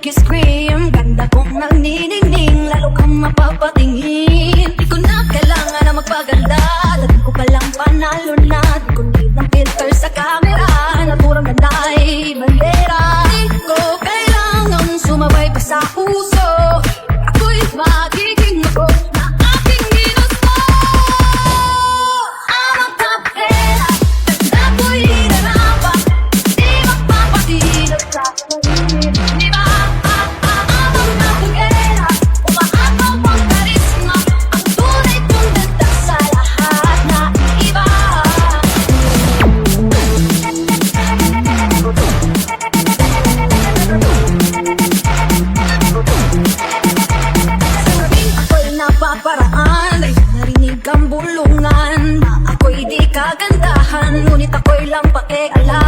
kiss cream Ganda kong nagniningning Lalo kang mapapatingin. Di ko na kailangan na magpaganda. Dating ko palang panalo na. Di ko need ng filter sa camera. Ko kailangan sumabay pa sa uso Ako'y magiging kang bulungan. Ako'y di kagandahan. Ngunit ako'y lampae. Alam